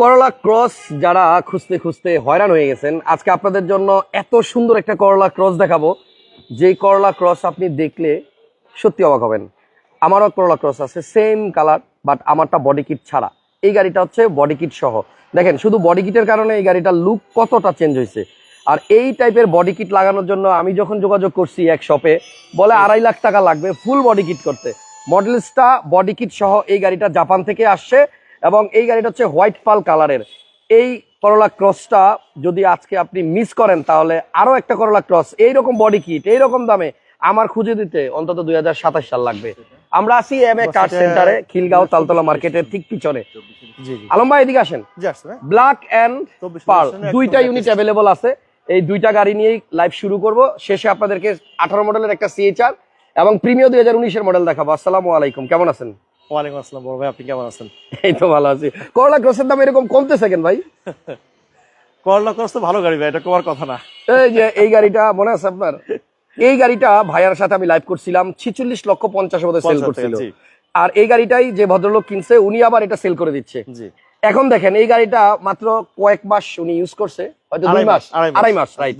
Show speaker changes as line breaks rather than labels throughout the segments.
করলা ক্রস যারা খুঁজতে খুঁজতে হয়রান হয়ে গেছেন, আজকে আপনাদের জন্য এত সুন্দর একটা করলা ক্রস দেখাবো। যেই করলা ক্রস আপনি দেখলে সত্যি অবাক হবেন। আমারও করলা ক্রস আছে সেম কালার বাট আমারটা বডি কিট ছাড়া। এই গাড়িটা হচ্ছে বডি কিট সহ। দেখেন, শুধু বডি কিটের কারণে এই গাড়িটার লুক কতটা চেঞ্জ হয়েছে। আর এই টাইপের বডি কিট লাগানোর জন্য আমি যখন যোগাযোগ করছি এক শপে বলে আড়াই লাখ টাকা লাগবে ফুল বডি কিট করতে। মডেলসটা বডি কিট সহ এই গাড়িটা জাপান থেকে আসছে। এবং এই গাড়িটা হচ্ছে হোয়াইট পাল কালারের। এই করলা ক্রসটা যদি আজকে আপনি মিস করেন তাহলে আরও একটা করলা ক্রস এইরকম বডি কিট এইরকম দামে আমার খুঁজে দিতে অন্তত দুই সাল লাগবে। আমরা আছি এম এ কার সেন্টারে খিলগাঁও তালতলা মার্কেটের ঠিক পিছনে। আলম ভাই এদিকে আসেন। ব্ল্যাক এন্ড
চব্বিশ
পার্ল দুইটা ইউনিট অ্যাভেলেবল আছে। এই দুইটা গাড়ি নিয়েই লাইভ শুরু করব। শেষে আপনাদেরকে আঠারো মডেলের একটা সিএচআর এবং প্রিমিয় দুই হাজার উনিশের মডেল দেখাবো। আসসালামু আলাইকুম কেমন আছেন?
ওয়ালাইকুম আসসালাম বড় ভাই আপনি কেমন আছেন?
এই তো ভালো আছি। করলা ক্রসের দাম এরকম কমতেছে কেন ভাই?
করলা ক্রস তো ভালো গাড়ি ভাই এটা কমার কথা না।
এই যে এই গাড়িটা মনে আছে আপনার? এই গাড়িটা ভাইয়ার সাথে আমি লাইভ করছিলাম ছিচল্লিশ লক্ষ পঞ্চাশ সেল করছিল। আর এই গাড়িটাই যে ভদ্রলোক কিনছে উনি আবার এটা সেল করে দিচ্ছে। এখন দেখেন এই গাড়িটা মাত্র কয়েক মাস উনি ইউজ করছে হয়তো দুই
আড়াই
মাস আড়াই মাস রাইট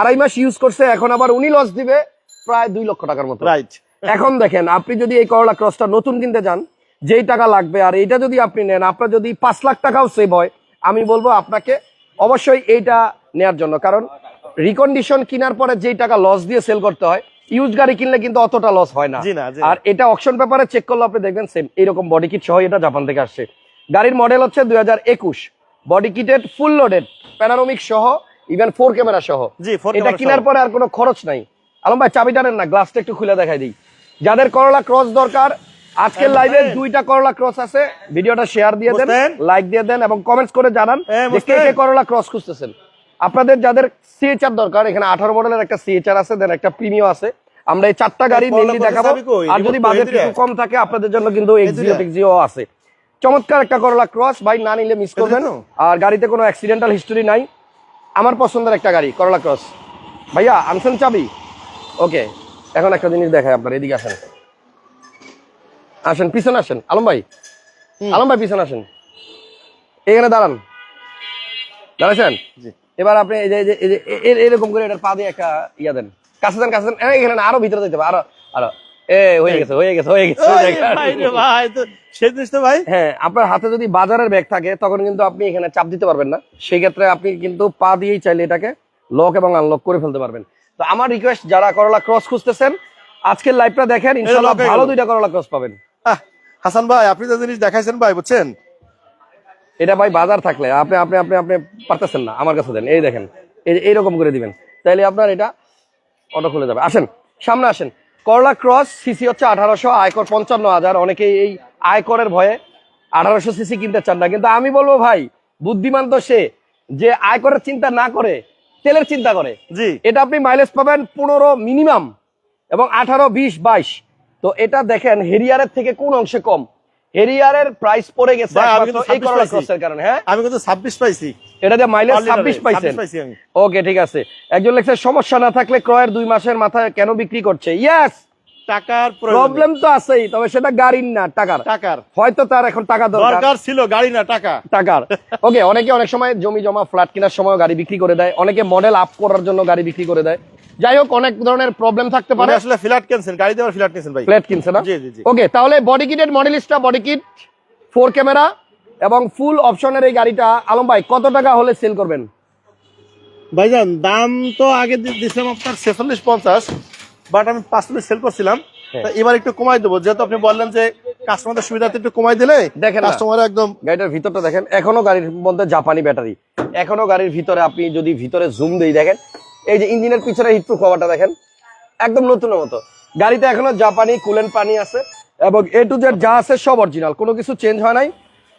আড়াই মাস?
ইউজ করছে এখন আবার উনি লস দিবে প্রায় দুই লক্ষ টাকার মতো।
রাইট
এখন দেখেন আপনি যদি এই করলা ক্রসটা নতুন কিনতে যান যেই টাকা লাগবে আর এইটা যদি আপনি নেন আপনার যদি পাঁচ লাখ টাকাও সেভ হয় আমি বলব আপনাকে অবশ্যই এইটা নেয়ার জন্য। কারণ রিকন্ডিশন কেনার পরে যেই টাকা লস দিয়ে সেল করতে হয় ইউজ গাড়ি কিনলে কিন্তু অতটা লস হয় না। আর এটা অকশন পেপারে চেক করলে আপনি দেখবেন সেম এরকম বডি কিট সহ এটা জাপান থেকে আসছে। গাড়ির মডেল হচ্ছে দুই হাজার একুশ। Body kitted full loaded panoramic সহ ইভেন ফোর ক্যামেরা সহ। এটা কেনার পরে আর কোনো খরচ নাই। আলম ভাই চাবিটা নেন না গ্লাসটা একটু খুলে দেখাই দিই। যাদের করলা ক্রস দরকার আজকের
হ্যাঁ,
লাইভে দুইটা করলা ক্রস আছে। ভিডিওটা শেয়ার দিয়ে দেন লাইক দিয়ে দেন এবং কমেন্টস করে জানান
হ্যাঁ,
কে কে করলা ক্রস খুঁজতেছেন। আপনাদের যাদের সিএচআর দরকার এখানে আঠারো মডেলের একটা সিএচআর আছে দেন একটা প্রিমিও আছে। আমরা এই চারটা গাড়ি মেনলি দেখাবো। আর যদি বাজেট একটু কম থাকে আপনাদের জন্য কিন্তু এক্সিও? টেক্সিও আছে। চমৎকার একটা করলা ক্রস ভাই না নিলে মিস করবেন। আর গাড়িতে কোনো অ্যাক্সিডেন্টাল হিস্টোরি নাই। আমার পছন্দের একটা গাড়ি করলা ক্রস ভাইয়া আনছেন চাবি? ওকে এখন একটা জিনিস দেখায় আপনার এদিকে আসেন। আসেন পিছনে আসেন। আলম ভাই আলম ভাই পিছনে আসেন। এখানে দাঁড়ান। দাঁড়াইছেন? এবার আপনি এই যে এরকম করে এটার পা দিয়ে একটা ইয়া দেন। কাছে দেন কাছে দেন এখানে আরও ভিতরে দিতে হবে আরও আরও। এ হয়ে গেছে হয়ে গেছে হয়ে গেছে হয়ে
ওই
গেছে।
ভাই ভাই তো সেই জিনিস ভাই।
হ্যাঁ আপনার হাতে যদি বাজারের ব্যাগ থাকে তখন কিন্তু আপনি এখানে চাপ দিতে পারবেন না। সেই ক্ষেত্রে আপনি কিন্তু পা দিয়েই চাইলে এটাকে লক এবং আনলক করে ফেলতে পারবেন। তো আমার রিকোয়েস্ট যারা করলা ক্রস খুঁজতেছেন আজকের লাইভটা দেখেন ইনশাআল্লাহ ভালো দুইটা করলা ক্রস পাবেন।
হাসান ভাই আপনি তো জিনিস দেখাইছেন ভাই বুঝছেন?
এটা ভাই বাজার থাকলে আপনি আপনি আপনি আপনি পারতেছেন না আমার কাছে দেন এই দেখেন এই এইরকম করে দিবেন। তাইলে আপনার এটা অটো খুলে যাবে। আসেন সামনে আসেন। করলা ক্রস সিসি হচ্ছে আঠারোশো আয়কর পঞ্চান্ন হাজার। অনেকেই এই আয়করের ভয়ে আঠারোশো সিসি কিনতে চান না। কিন্তু আমি বলব ভাই বুদ্ধিমান তো সে যে আয়করের চিন্তা না করে তেলের চিন্তা করে।
জি।
এটা আপনি মাইলেজ পাবেন পনেরো মিনিমাম এবং আঠারো বিশ বাইশ। তো এটা দেখেন হেরিয়ারের থেকে কোন অংশে কম? হেরিয়ারের প্রাইস পড়ে গেছে
আমি কিন্তু
এই
26
ক্রসের কারণে হ্যাঁ?
আমি কিন্তু ছাব্বিশ পাইছি।
এটা যে মাইলেজ
All
ছাব্বিশ
liter এ,
পাইছেন।
26 পাইছি আমি।
ওকে ঠিক আছে। একজন লেখছে সমস্যা না থাকলে ক্রয়ের দুই মাসের মাথায় কেন বিক্রি করছে? ইয়াস
টাকার
প্রবলেম তো আছেই তবে সেটা গাড়ির না টাকার।
টাকার।
হয়তো তার এখন টাকা দরকার।
দরকার ছিল গাড়ি না টাকা।
টাকার। ওকে অনেকে অনেক সময় জমি জমা ফ্ল্যাট কেনার সময় গাড়ি বিক্রি করে দেয়। অনেকে মডেল আপ করার জন্য গাড়ি বিক্রি করে দেয়। যাই হোক অনেক ধরনের প্রবলেম থাকতে পারে।
আসলে ফ্ল্যাট কিনছেন গাড়ি দেওয়ার ফ্ল্যাট কিনছেন ভাই।
ফ্ল্যাট কিনছে না?
জি, জি, জি।
ওকে তাহলে বডি কিটের মডেলিস্টটা বডি কিট ফোর ক্যামেরা এবং ফুল অপশনের এই গাড়িটা আলম ভাই কত টাকা হলে সেল করবেন?
ভাইজান দাম তো আগে দি- দিছিলাম আপনার ছেচল্লিশ পঞ্চাশ। বাট আমি পাঁচ পাঁচচল্লিশ সেল করছিলাম।
হ্যাঁ।
এবার একটু কমাই দেবো। যেহেতু আপনি বললেন যে কাস্টমারদের সুবিধাতে একটু কমাই দিলে
দেখেন
কাস্টমার একদম
গাড়িটার ভিতরটা দেখেন এখনও গাড়ির মধ্যে জাপানি ব্যাটারি। এখনও গাড়ির ভিতরে আপনি যদি ভিতরে জুম দেই দেখেন এই যে ইঞ্জিনের পিছনে হিটপ্রুফ কভারটা দেখেন একদম নতুনের মতো। গাড়িতে এখনও জাপানি কুলেন পানি আছে এবং এ টু জেড যা আছে সব অরিজিনাল কোনো কিছু চেঞ্জ হয় নাই।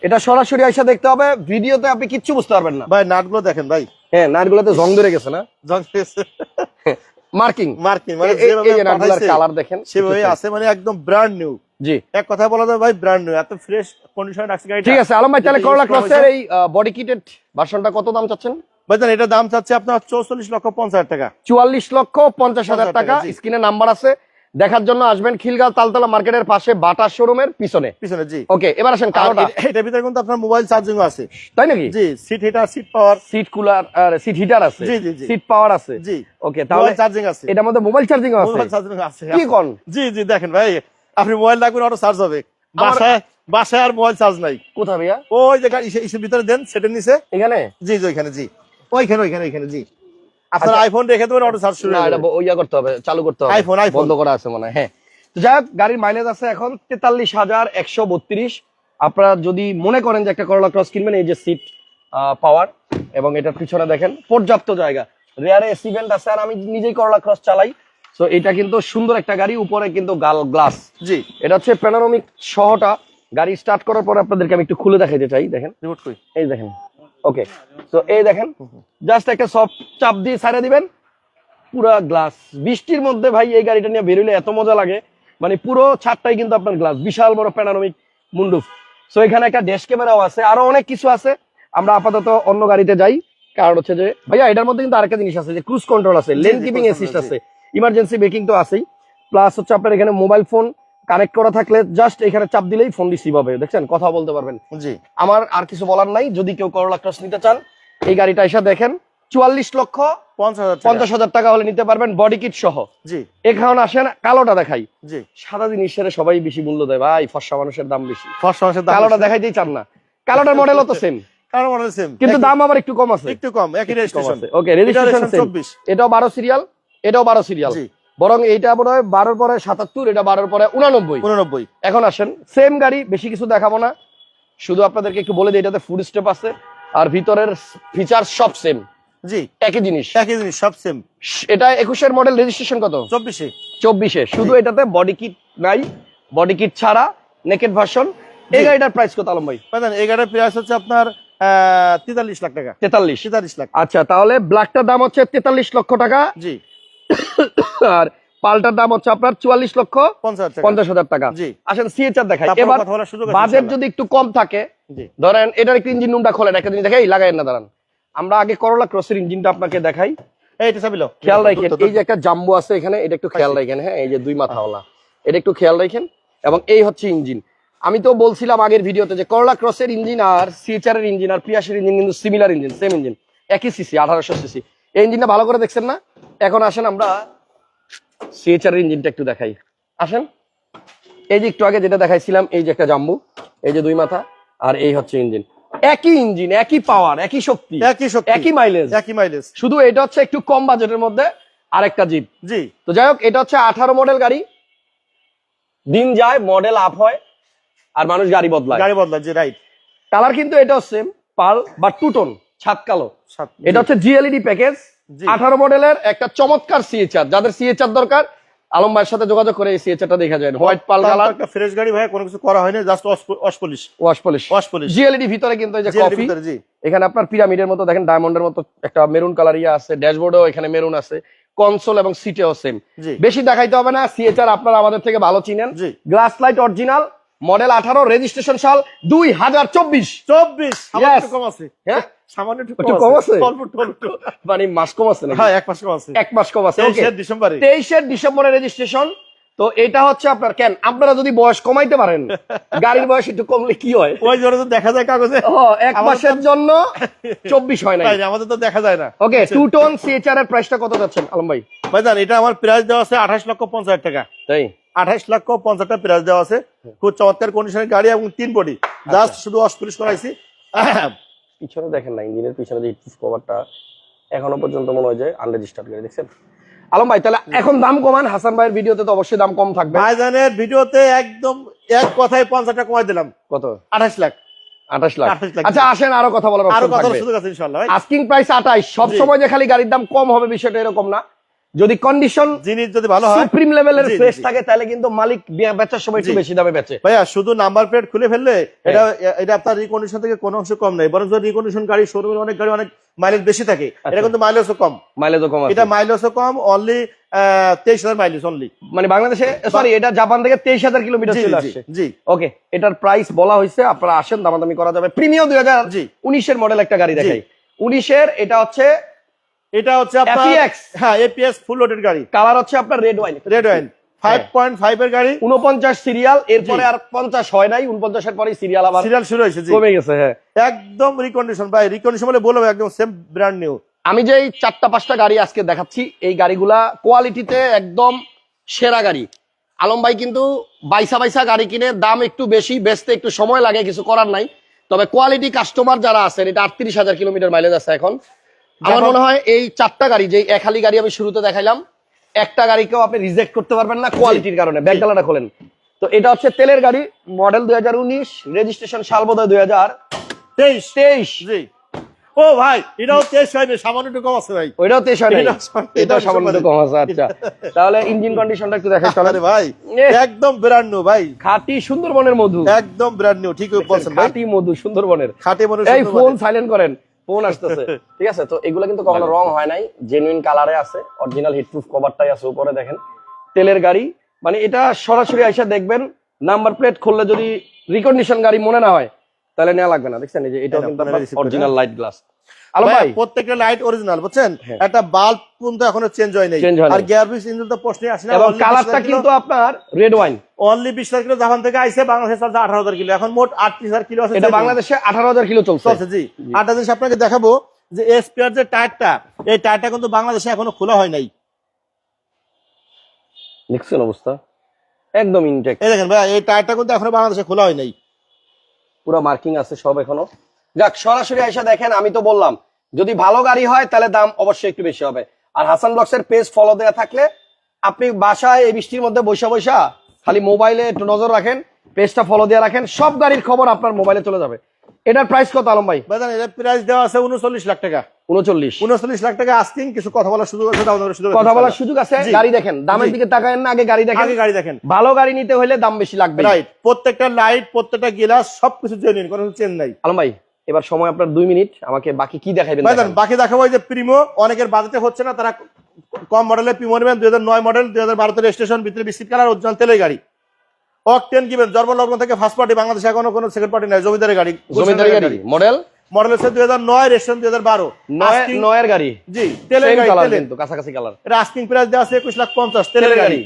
এটা সরাসরি আইসা দেখতে হবে ভিডিওতে আপনি কিচ্ছু বুঝতে পারবেন না।
ভাই নাটগুলো দেখেন ভাই।
হ্যাঁ নাটগুলোতে জং ধরে গেছে না? মার্কিং
মার্কিং মানে যেভাবে
কালার দেখেন
সেভাবে আছে মানে একদম ব্র্যান্ড নিউ
জি।
এক কথা বলা যায় ভাই ব্র্যান্ড নিউ এত ফ্রেশ কন্ডিশনে রাখছে
ঠিক আছে আলম ভাই তাহলে করলা ক্রসের এই বডি কিটেড ভার্সনটা কত দাম চাচ্ছেন?
ভাইজান এটা দাম চাচ্ছে আপনার চৌচল্লিশ লক্ষ পঞ্চাশ হাজার টাকা।
চুয়াল্লিশ লক্ষ পঞ্চাশ হাজার টাকা। স্ক্রিনে নাম্বার আছে। দেখার জন্য আসবেন খিলগাঁও তালতলা মার্কেটের পাশে বাটা শোরুমের পিছনে।
পিছনে জি।
ওকে এবার আসেন কালোটা
এটার ভিতরে কিন্তু আপনার মোবাইল চার্জিং আছে।
তাই নাকি?
জি seat heater seat power
seat cooler আর সিট হিটার আছে।
জি, জি, জি।
সিট পাওয়ার আছে।
জি।
ওকে তাহলে
মোবাইল চার্জিং আছে।
এটার মধ্যে মোবাইল চার্জিং আছে।
মোবাইল চার্জিং আছে।
কি কোন?
জি জি দেখেন ভাই আপনি মোবাইল রাখবেন অটো চার্জ হবে। বাসায় বাসায় আর মোবাইল চার্জ নাই।
কোথা ভাইয়া?
ওই যে গাড়ি ইসের ভিতরে দেন সেটের নিচে
এখানে?
জি জি ওইখানে জি। ওইখানে ওইখানে ওইখানে জি। আপনার আইফোন রেখে দেবেন অটো শুরু
আচ্ছা। না এটা ইয়া করতে হবে চালু করতে হবে।
iPhone, iPhone।
বন্ধ করা আছে মনে হ্যাঁ তো যাই হোক গাড়ির মাইলেজ আছে এখন তেতাল্লিশ হাজার একশো বত্রিশ। আপনারা যদি মনে করেন যে একটা করলা ক্রস কিনবেন এই যে সিট পাওয়ার এবং এটার পিছনে দেখেন পর্যাপ্ত জায়গা। রেয়ারে এসি ভেন্ট আছে আর আমি নিজেই করলা ক্রস চালাই। তো এটা কিন্তু সুন্দর একটা গাড়ি উপরে কিন্তু গাল গ্লাস
জি।
এটা হচ্ছে প্যানোরামিক সহটা গাড়ি স্টার্ট করার পরে আপনাদেরকে আমি একটু খুলে দেখাইতে চাই দেখেন।
রিমোট কই
এই দেখেন। ওকে তো এই দেখেন জাস্ট একটা সফট চাপ দিয়ে ছাড়ে দিবেন। পুরা গ্লাস বৃষ্টির মধ্যে ভাই এই গাড়িটা নিয়ে বেরোলে এত মজা লাগে। মানে পুরো ছাদটাই কিন্তু আপনার গ্লাস বিশাল বড় প্যানারোমিক মুন্ডুফ সো এখানে একটা ড্যাশ ক্যামেরাও আছে আরও অনেক কিছু আছে। আমরা আপাতত অন্য গাড়িতে যাই। কারণ হচ্ছে যে ভাইয়া এটার মধ্যে কিন্তু আরেকটা জিনিস আছে যে ক্রুজ কন্ট্রোল আছে লেন কিপিং অ্যাসিস্ট আছে। ইমার্জেন্সি ব্রেকিং তো আছেই। প্লাস হচ্ছে আপনার এখানে মোবাইল ফোন কানেক্ট করা থাকলে জাস্ট এখানে চাপ দিলেই ফোন রিসিভ হবে দেখছেন? কথা বলতে পারবেন।
জি।
আমার আর কিছু বলার নাই যদি কেউ করোলা ক্রস নিতে চান এই গাড়িটা এসে দেখেন চুয়াল্লিশ লক্ষ
পঞ্চাশ হাজার টাকা।
হলে নিতে পারবেন বডি কিট সহ।
জি।
এখন আসেন কালোটা দেখাই।
জি।
সাদা জিনিসের সবাই বেশি মূল্য দেয় ভাই ফর্সা মানুষের দাম বেশি।
ফর্সা মানুষের দাম
কালোটা দেখাইতেই চান না। কালোটার মডেলও তো সেম কিন্তু দাম আবার একটু কম আছে।
একটু কম একই রেজিস্ট্রেশন
ওকে রেজিস্ট্রেশন
চব্বিশ।
এটাও বারো সিরিয়াল এটাও বারো সিরিয়াল
জি।
বরং এইটা মনে হয় বারোর পরে সাতাত্তর এটা বারোর পরে উনানব্বই।
উনানব্বই।
এখন আসেন সেম গাড়ি বেশি কিছু দেখাবো না। শুধু আপনাদেরকে একটু বলে দিই এটাতে ফুড স্টেপ আছে। আর ভিতরের ফিচার সব সেম
জি।
একই জিনিস।
একই জিনিস সব সেম
এটা একুশের মডেল রেজিস্ট্রেশন কত?
চব্বিশে।
চব্বিশে। শুধু এটাতে বডি কিট নাই। বডি কিট ছাড়া নেকেট ভার্সন এই গাড়িটার প্রাইস কত আলম ভাই?
এই গাড়ির প্রাইস হচ্ছে আপনার তেতাল্লিশ লাখ টাকা।
তেতাল্লিশ।
তেতাল্লিশ লাখ।
আচ্ছা তাহলে ব্ল্যাকটার দাম হচ্ছে তেতাল্লিশ লক্ষ টাকা।
জি।
আর পাল্টার দাম হচ্ছে আপনার চুয়াল্লিশ লক্ষ
পঞ্চাশ হাজার টাকা।
আসেন সিএচআর দেখাই। এবার বাজেট যদি একটু কম থাকে ধরেন এটার একটু ইঞ্জিন রুমটা খোলেন একটা জিনিস দেখাই লাগাই না দাঁড়ান। আমরা আগে করলা ক্রসের ইঞ্জিনটা আপনাকে দেখাই। খেয়াল রাখেন এই যে একটা জাম্বু আছে এখানে এটা একটু খেয়াল রাখেন হ্যাঁ এই যে দুই মাথাওয়ালা। এটা একটু খেয়াল রাখেন এবং এই হচ্ছে ইঞ্জিন আমি তো বলছিলাম আগের ভিডিওতে যে করলা ক্রসের ইঞ্জিন আর সিএচআর এর ইঞ্জিন আর প্রিয়াসের ইঞ্জিন কিন্তু সিমিলার ইঞ্জিন সেম ইঞ্জিন একই সিসি আঠারোশো সিসি এই ইঞ্জিনটা ভালো করে দেখছেন না? এখন আসেন আমরা সিএচআর ইঞ্জিনটা একটু দেখাই। আসেন। এই যে একটু আগে যেটা দেখাইছিলাম এই যে একটা জাম্বু এই যে দুই মাথা আর এই হচ্ছে ইঞ্জিন একই ইঞ্জিন একই পাওয়ার একই শক্তি
একই শক্তি
একই মাইলেজ
একই মাইলেজ
শুধু এটা হচ্ছে একটু কম বাজেটের মধ্যে আরেকটা জিপ
জি।
তো যাই হোক এটা হচ্ছে আঠারো মডেল গাড়ি। দিন যায় মডেল আপ হয় আর মানুষ গাড়ি বদলায়।
গাড়ি বদলা জি রাইট
কালার কিন্তু এটাও সেম পাল বা টুটন ছাদ কালো। এটা হচ্ছে জিএলইডি প্যাকেজ। আঠারো মডেলের একটা চমৎকার সিএচআর যাদের সিএচআর দরকার আলম ভাইয়ের সাথে যোগাযোগ করে এই সিএচআরটা দেখা যায় হোয়াইট পাল কালার
একটা ফ্রেশ গাড়ি ভাই কোনো কিছু করা হয়নি just wash polish
wash polish
wash polish
G LED ভিতরে কিন্তু এই যে কফি
জি।
এখানে আপনার পিরামিডের মতো দেখেন ডায়মন্ডের মতো একটা মেরুন কালার ইয়ে আছে ড্যাশবোর্ডেও এখানে মেরুন আছে কনসোল এবং সিটেও সেম বেশি দেখাইতে হবে না সিএচআর আপনারা আমাদের থেকে ভালো চিনেন। গ্লাস লাইট অরিজিনাল মডেল আঠারো রেজিস্ট্রেশন সাল দুই হাজার চব্বিশ।
চব্বিশ কম আছে।
হ্যাঁ?
সামান্য একটু
কম আছে?
অল্প অল্প
মানে মাস কম আছে
হ্যাঁ এক মাস কম আছে।
এক মাস কম আছে ওকে
তেইশে ডিসেম্বরে।
তেইশের ডিসেম্বরের রেজিস্ট্রেশন তো এটা হচ্ছে আপনার কেন আপনারা যদি বয়স কমাইতে পারেন গাড়ির বয়স একটু কমলে কি হয়?
ওই জন্য তো দেখা যায় কাগজে।
ও এক মাসের জন্য চব্বিশ হয় না
আমাদের তো দেখা যায় না।
ওকে টু টোন সিএচআর এর প্রাইসটা কত যাচ্ছেন আলম ভাই?
ভাইজান এটা আমার প্রাইস দেওয়া আছে আঠাশ লক্ষ পঞ্চাশ টাকা।
তাই?
আঠাশ লক্ষ পঞ্চাশ টাকা প্রাইস দেওয়া আছে। খুব চমৎকার কন্ডিশনের গাড়ি এবং তিন বডি জাস্ট শুধু ওয়াশ পলিশ করাইছি।
পিছনে দেখেন না ইঞ্জিনের পিছনে যে হিট কভারটা এখনও পর্যন্ত মনে হয় যে আনরেজিস্টার্ড গাড়ি দেখছেন? আলম ভাই তাহলে এখন দাম কমান হাসান ভাইয়ের ভিডিওতে তো অবশ্যই দাম কম থাকবে।
ভাইজানের ভিডিওতে একদম এক কথায় পঞ্চাশ টাকা কমাই দিলাম।
কত?
আঠাশ লাখ।
আঠাশ লাখ।
28 লাখ।
আচ্ছা আসেন আরও কথা বলার আরও
কথা। সুযোগ আছে ইনশাল্লাহ
আস্কিং প্রাইস আঠাইশ সব সময় যে খালি গাড়ির দাম কম হবে বিষয়টা এরকম না। যদি কন্ডিশন
জিনিস যদি ভালো হয়
সুপ্রিম লেভেলের ফ্রেশ থাকে তাহলে কিন্তু মালিক বেচার সময় একটু বেশি দামে বেচে।
ভাইয়া শুধু নাম্বার প্লেট খুলে ফেললে
হ্যাঁ।
এটা এটা আপনার রিকন্ডিশন থেকে কোনো অংশ কম নেই বরং রিকন্ডিশন গাড়ি শোরুমের অনেক গাড়ি অনেক মাইলেজ বেশি থাকে। এটা
আচ্ছা।
কিন্তু মাইলেজও কম।
মাইলেজও কম
এটা মাইলেজও কম অনলি তেইশ হাজার মাইলেজ অনলি
মানে বাংলাদেশে সরি এটা জাপান থেকে তেইশ হাজার কিলোমিটার চলে আসছে।
জি।
ওকে এটার প্রাইস বলা হয়েছে আপনারা আসেন দামাদামি করা যাবে। প্রিমিয়াম দুই হাজার। উনিশের মডেল একটা গাড়ি দেখাই। উনিশের এটা হচ্ছে
এটা হচ্ছে আপনার
FEX
হ্যাঁ এপিএস ফুল লোডেড গাড়ি।
কালার হচ্ছে আপনার red wine
red wine five point five এর গাড়ি।
উনপঞ্চাশ সিরিয়াল এরপরে আর পঞ্চাশ হয় নাই উনপঞ্চাশের পরে সিরিয়াল আবার
সিরিয়াল শুরু হয়েছে জি।
কমে গেছে হ্যাঁ।
একদম রিকন্ডিশন ভাই রিকন্ডিশন বলে বলব একদম সেম ব্র্যান্ড নিউ
আমি যে এই চারটা পাঁচটা গাড়ি আজকে দেখাচ্ছি এই গাড়িগুলা কোয়ালিটিতে একদম সেরা গাড়ি। আলম ভাই কিন্তু বাইসা বাইসা গাড়ি কিনে দাম একটু বেশি বেচতে একটু সময় লাগে কিছু করার নাই। তবে কোয়ালিটি কাস্টমার যারা আছেন এটা আটত্রিশ হাজার কিলোমিটার মাইলেজ আছে এখন। আমার মনে হয় এই চারটা গাড়ি যে এক খালি গাড়ি আমি শুরুতে দেখাইলাম একটা গাড়িকেও আপনি রিজেক্ট করতে পারবেন না কোয়ালিটির কারণে। ব্যাগডালাটা খোলেন। তো এটা হচ্ছে তেলের গাড়ি মডেল দুই হাজার উনিশ রেজিস্ট্রেশন সাল বোধ হয় দুই হাজার।
তেইশ।
তেইশ।
ও ভাই এটাও তেইশ হয়নি সামান্য একটু কম আছে ভাই।
ওইটাও তেইশ হয়
এটাও সামান্য-
সামান্য। কম আছে আচ্ছা। তাহলে ইঞ্জিন কন্ডিশনটা একটু দেখাই চলেন।
আরে ভাই একদম ব্র্যান্ড নিউ ভাই।
খাঁটি সুন্দরবনের মধু।
একদম ব্র্যান্ড নিউ ঠিক বলছেন
খাঁটি মধু সুন্দরবনের।
খাটে মনে
এই ফোন সাইলেন্ট করেন। ফোন আসতেছে। ঠিক আছে? তো এগুলো কিন্তু কখনো রং হয় নাই। জেনুইন কালারে আছে। অরিজিনাল হিটপ্রুফ কভারটাই আছে উপরে দেখেন। তেলের গাড়ি। মানে এটা সরাসরি আইসা দেখবেন নাম্বার প্লেট খুললে যদি রিকন্ডিশন গাড়ি মনে না হয় তাহলে নেওয়া লাগবে না। দেখছেন? এই যে
এটা
কিন্তু অরিজিনাল লাইট গ্লাস
ভাই
ভাই।
প্রত্যেকটা লাইট অরিজিনাল বুঝছেন?
হ্যাঁ।
একটা বাল্ব কিন্তু এখনও চেঞ্জ নাই।
Change নাই।
আর গিয়ার বিস ইঞ্জিন তো প্রশ্নই আসে না
এবং কালারটা কিন্তু আপনার রেড ওয়াইন
অনলি বিশ হাজার কিলো জাপান থেকে আইসে বাংলাদেশে চলছে আঠারো হাজার কিলো। এখন মোট আটত্রিশ হাজার কিলো আছে
এটা বাংলাদেশে আঠারো হাজার কিলো চলছে।
চলছে জি। আটটা জিনিস আপনাকে দেখাবো যে এসপিআর যে টায়ারটা এই টায়ারটা কিন্তু বাংলাদেশে এখনও খোলা হয় নাই।
দেখছেন অবস্থা? একদম ইনটেক
এই দেখেন ভাই এই টায়ারটা কিন্তু এখনও বাংলাদেশে খোলা হয় নাই।
পুরো মার্কিং আছে সব এখনও। যাক সরাসরি আইসা দেখেন আমি তো বললাম যদি ভালো গাড়ি হয় তাহলে দাম অবশ্যই একটু বেশি হবে। আর হাসান ব্লগস এর পেজ ফলো দেওয়া থাকলে আপনি বাসায় এই বৃষ্টির মধ্যে বৈশা বৈশা খালি মোবাইলে একটু নজর রাখেন পেজটা ফলো দিয়ে রাখেন সব গাড়ির খবর আপনার মোবাইলে চলে যাবে। এটার প্রাইস কত আলম ভাই?
এর প্রাইস দেওয়া আছে উনচল্লিশ লাখ টাকা।
উনচল্লিশ।
উনচল্লিশ লাখ টাকা আস্কিং কিছু কথা বলার সুযোগ আছে
কথা বলার সুযোগ আছে গাড়ি দেখেন দামের দিকে তাকায়েন না আগে গাড়ি দেখেন।
আগে গাড়ি দেখেন।
ভালো গাড়ি নিতে হলে দাম বেশি লাগবে।
রাইট প্রত্যেকটা লাইট প্রত্যেকটা গিলাস সবকিছু জেনুইন কোনো চেন নাই।
আলম ভাই এবার সময় আপনার দুই মিনিট আমাকে বাকি কি দেখাবেন
বাকি দেখাবো যে প্রিমো অনেকের বাজেটে হচ্ছে না তারা কম মডেলের প্রিমো নেবেন দুই হাজার নয় মডেল দুই হাজার বারোতে রেজিস্ট্রেশন ভিতরে বিস্কিট কালার উজ্জ্বল তেলের গাড়ি। অকটেন কিবেন জন্মলগ্ন থেকে ফার্স্ট পার্টি বাংলাদেশে এখনও কোনো সেকেন্ড পার্টি নাই জমিদারের গাড়ি
জমিদারি গাড়ি মডেল
মডেল হচ্ছে দুই হাজার নয় রেজিস্ট্রেশন দুই হাজার বারো।
নয় নয়ের গাড়ি।
জি তেলের গাড়ি
কিন্তু কাছাকাছি কালার
এটা আস্কিং প্রাইস দেওয়া আছে একুশ লাখ পঞ্চাশ তেলের গাড়ি।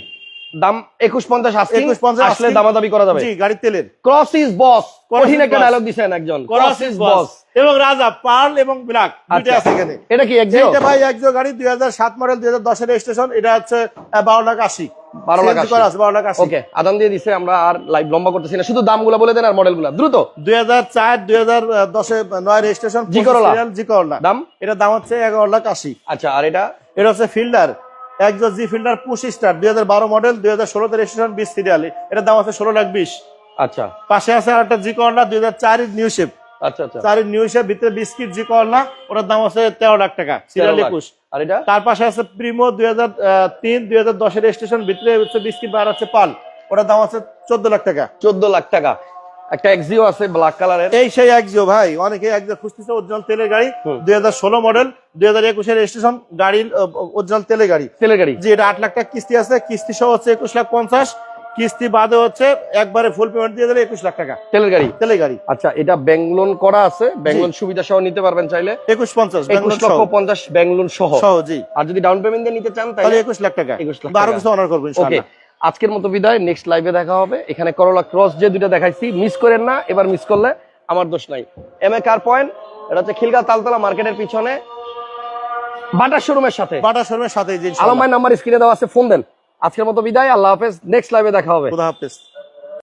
দাম একুশ পঞ্চাশ আসছে
21.50
আসলে
asking।
দামাদামি করা যাবে।
জি গাড়ি তেলের।
ক্রস ইজ বস কঠিন একটা ডায়লগ দিছেন একজন। ক্রস ইজ বস
এবং রাজা পার্ল এবং ব্ল্যাক দুইটা আছে এখানে।
এটা কি
এইটা ভাই একজো গাড়ি দুই হাজার সাত মডেল দুই হাজার দশের রেজিস্ট্রেশন এটা হচ্ছে আহ, বারো লাখ আশি।
12 লাখ
CNG করা আছে বারো লাখ আশি।
ওকে আদান দিয়ে দিছে আমরা আর লাইভ লম্বা করতেছি না। শুধু দামগুলো বলে দেন আর মডেলগুলো দ্রুত।
দুই হাজার চার দুই হাজার দশে নয় রেজিস্ট্রেশন
জি করলা।
জি করলা
দাম?
এটার দাম হচ্ছে এগারো লাখ আশি।
আচ্ছা আর এটা?
এটা হচ্ছে ফিল্ডার একজো জি ফিল্ডার পুশ স্টার দুই হাজার বারো মডেল দুই হাজার ষোলোতে রেজিস্ট্রেশন বিশ সিরিয়াল এটার দাম হচ্ছে ষোলো লাখ বিশ।
আচ্ছা।
পাশে আছে আর একটা জি করলা দুই হাজার চারের নিউ শেপ
আচ্ছা আচ্ছা।
চারের নিউ শেপ ভিতরে বিস্কিট জি ওটার দাম হচ্ছে তেরো লাখ টাকা সিরিয়াল একুশ।
আর এটা?
তার পাশে আছে প্রিমো দুই হাজার তিন দুই হাজার দশের রেজিস্ট্রেশন ভিতরে হচ্ছে বিস্কিট বার পাল। ওটার দাম হচ্ছে চোদ্দ লাখ টাকা।
চোদ্দ লাখ টাকা। একটা এক্সিও আছে ব্ল্যাক কালারের
এই সেই একজিও ভাই অনেকে একজিও খুঁজতেছে অরিজিনাল তেলের গাড়ি দুই হাজার ষোলো মডেল দুই হাজার একুশের রেজিস্ট্রেশন গাড়ির অরিজিনাল তেলের গাড়ি।
তেলের গাড়ি।
যে এটা আট লাখ টাকা কিস্তি আছে কিস্তি সহ হচ্ছে একুশ লাখ পঞ্চাশ। কিস্তি বাদে হচ্ছে একবারে ফুল পেমেন্ট দিয়ে দিলে একুশ লাখ টাকা।
তেলের গাড়ি?
তেলের গাড়ি।
আচ্ছা এটা ব্যাংক লোন করা আছে ব্যাংক লোন সুবিধা সহ নিতে পারবেন চাইলে।
একুশ পঞ্চাশ
একুশ লক্ষ পঞ্চাশ ব্যাংক লোন সহ।
সহ জি।
আর যদি ডাউন পেমেন্ট দিয়ে নিতে চান
তাহলে একুশ লাখ টাকা।
21 লাখ
বারো কিছু অনার করব
ওকে
ইনশাআল্লাহ।
আজকের মতো বিদায় নেক্সট লাইভে দেখা হবে। এখানে করলা ক্রস যে দুইটা দেখাইছি মিস করেন না এবার মিস করলে আমার দোষ নাই। এম এ কার পয়েন্ট এটা হচ্ছে খিলগা তালতলা মার্কেটের পিছনে বাটার শোরুমের সাথে।
বাটার শোরুমের সাথে
আলম ভাই নাম্বার স্ক্রিনে দেওয়া আছে ফোন দেন। আজকের মতো বিদায় আল্লাহ হাফেজ নেক্সট লাইভে দেখা হবে।
খুদা হাফেজ।